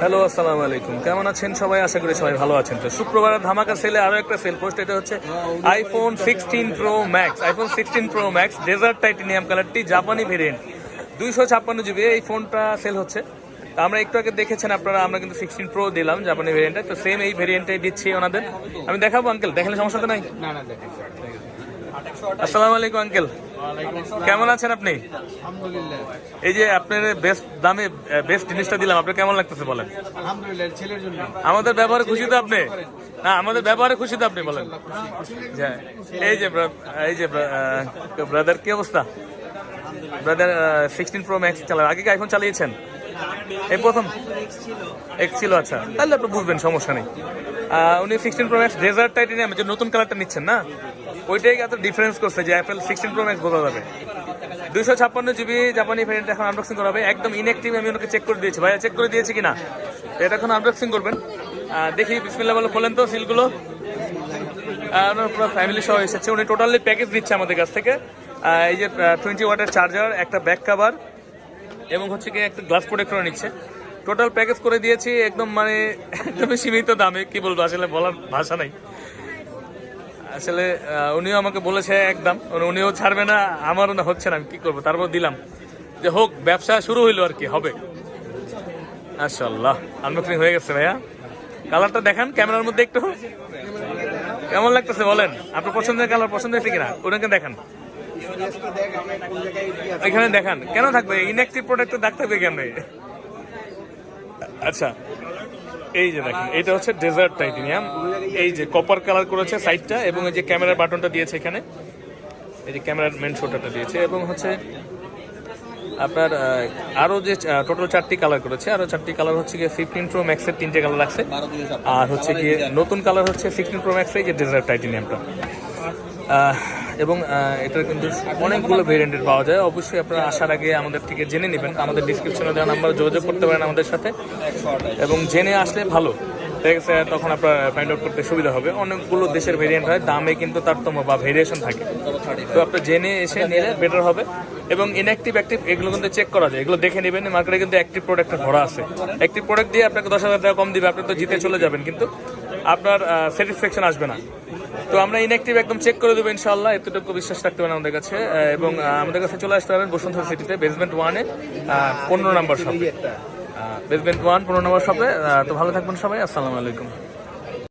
Hello আসসালামু আলাইকুম। কেমন আছেন সবাই? আশা করি সবাই ভালো আছেন। তো শুক্রবার ধামাকা সেলে আরও একটা সেল পোস্ট এটা হচ্ছে iPhone sixteen pro max iPhone sixteen pro max desert titanium কালারটি জাপানি ভেরিয়েন্ট দুইশো ছাপ্পান্ন জিবি এই ফোনটা সেল হচ্ছে। আমরা একটু আগে দেখেছেন আপনারা, আমরা কিন্তু সিক্সটিন প্রো দিলাম জাপানি ভেরিয়েন্টে তো সেম এই ভেরিয়েন্টটাই দিচ্ছি ওনাদের। আমি দেখাবো আঙ্কেল দেখালে সমস্যা তো নাই? না না আসসালামু আলাইকুম আঙ্কেল। কেমন আছেন আপনি? এই যে আপনার বেস্ট দামে বেস্ট জিনিসটা দিলাম আপনার কেমন লাগতেছে বলেন? আমাদের ব্যবহারে খুশি তো আপনি? না আমাদের ব্যবহারে খুশি তো আপনি বলেন। এই যে এই যে ব্রাদার কি অবস্থা? ব্রাদার সিক্সটিন প্রো ম্যাক্স চালায়। আগে কি আইফোন চালিয়েছেন? এই প্রথম? এক ছিল আচ্ছা। তাহলে আপনি বুঝবেন সমস্যা নেই। উনি sixteen pro max desert titanium যে নতুন কালারটা নিচ্ছেন না? ওইটাই এত ডিফারেন্স করছে যে অ্যাপেল সিক্সটিন প্রো ম্যাক্স বোঝা যাবে। দুশো ছাপ্পান্ন জিবি জাপানি ভ্যারিয়েন্ট এখন আনবক্সিং করা হবে। একদম ইনঅ্যাক্টিভ আমি ওনাকে চেক করে দিয়েছি। ভাইয়া চেক করে দিয়েছি কিনা? এটা এখন আনবক্সিং করবেন। দেখি বিসমিল্লা বলে খোলেন তো সিলগুলো। ওনার পুরো ফ্যামিলি সহ এসেছে। উনি টোটালি প্যাকেজ দিচ্ছে আমাদের কাছ থেকে। এই যে টোয়েন্টি ওয়াটের চার্জার একটা ব্যাক কাভার এবং হচ্ছে কি একটা গ্লাস প্রোটেক্টর নিচ্ছে। টোটাল প্যাকেজ করে দিয়েছি, একদম মানে একদমই সীমিত দামে, কি বলব, আসলে বলার ভাষা নাই। আসলে উনিও আমাকে বলেছে একদম। উনি- উনিও ছাড়বে না, আমারও না, হচ্ছে না, আমি কি করব? তারপর দিলাম। যে হোক, ব্যবসা শুরু হইল আর কি, হবে। মাশাআল্লাহ আনবক্সিং হয়ে গেছে ভাইয়া। কালারটা দেখান, ক্যামেরার মধ্যে একটু। কেমন লাগতেছে বলেন? আপনার পছন্দের কালার পছন্দ হয়েছে কিনা? ওনাকে দেখান। এখানে দেখান। কেন থাকবে? ইনঅ্যাক্টিভ প্রোডাক্টের দাগ থাকবে কেন আচ্ছা। এই যে দেখেন, এটা হচ্ছে ডেজার্ট টাইটেনিয়াম এই যে কপার কালার করেছে সাইডটা এবং এই যে ক্যামেরার বাটনটা দিয়েছে এখানে। এই যে ক্যামেরার মেন শোটাটা দিয়েছে এবং হচ্ছে আপনার আরও যে টোটাল চারটি কালার করেছে, আরও চারটি কালার হচ্ছে গিয়ে ফিফটিন প্রো ম্যাক্সের তিনটে কালার আছে আর হচ্ছে গিয়ে নতুন কালার হচ্ছে সিক্সটিন প্রো ম্যাক্সের যে ডেজার্ট টাইটেনিয়ামটা এবং এটার কিন্তু অনেকগুলো ভেরিয়েন্টের পাওয়া যায়। অবশ্যই আপনারা আসার আগে আমাদের থেকে জেনে নেবেন। আমাদের ডিসক্রিপশনে দেওয়া নাম্বার যোগাযোগ করতে পারেন আমাদের সাথে। এবং জেনে আসলে ভালো। ঠিক আছে, তখন আপনার ফাইন্ড আউট করতে সুবিধা হবে। অনেকগুলো দেশের ভেরিয়েন্ট হয়, দামে কিন্তু তারতম্য বা ভেরিয়েশন থাকে। তো আপনি জেনে এসে নিলে বেটার হবে। এবং ইনঅ্যাক্টিভ অ্যাক্টিভ এগুলো কিন্তু চেক করা যায়। এগুলো দেখে নেবেন মার্কেটে কিন্তু অ্যাক্টিভ প্রোডাক্টের ভরা আছে। অ্যাক্টিভ প্রোডাক্ট দিয়ে আপনাকে দশ হাজার টাকা কম দিবে, আপনি তো জিতে চলে যাবেন। কিন্তু আপনার স্যাটিসফ্যাকশন আসবে না। তো আমরা ইনঅ্যাক্টিভ একদম চেক করে দেবো ইনশাল্লাহ এতটুকু বিশ্বাস রাখতে পারেন আমাদের কাছে। এবং আমাদের কাছে চলে আসতে পারেন বসুন্ধরা সিটিতে বেসমেন্ট ওয়ানে পনেরো নম্বর শপে বেসমেন্ট ওয়ান পনেরো নম্বর শপে তো ভালো থাকবেন সবাই। আসসালামু আলাইকুম।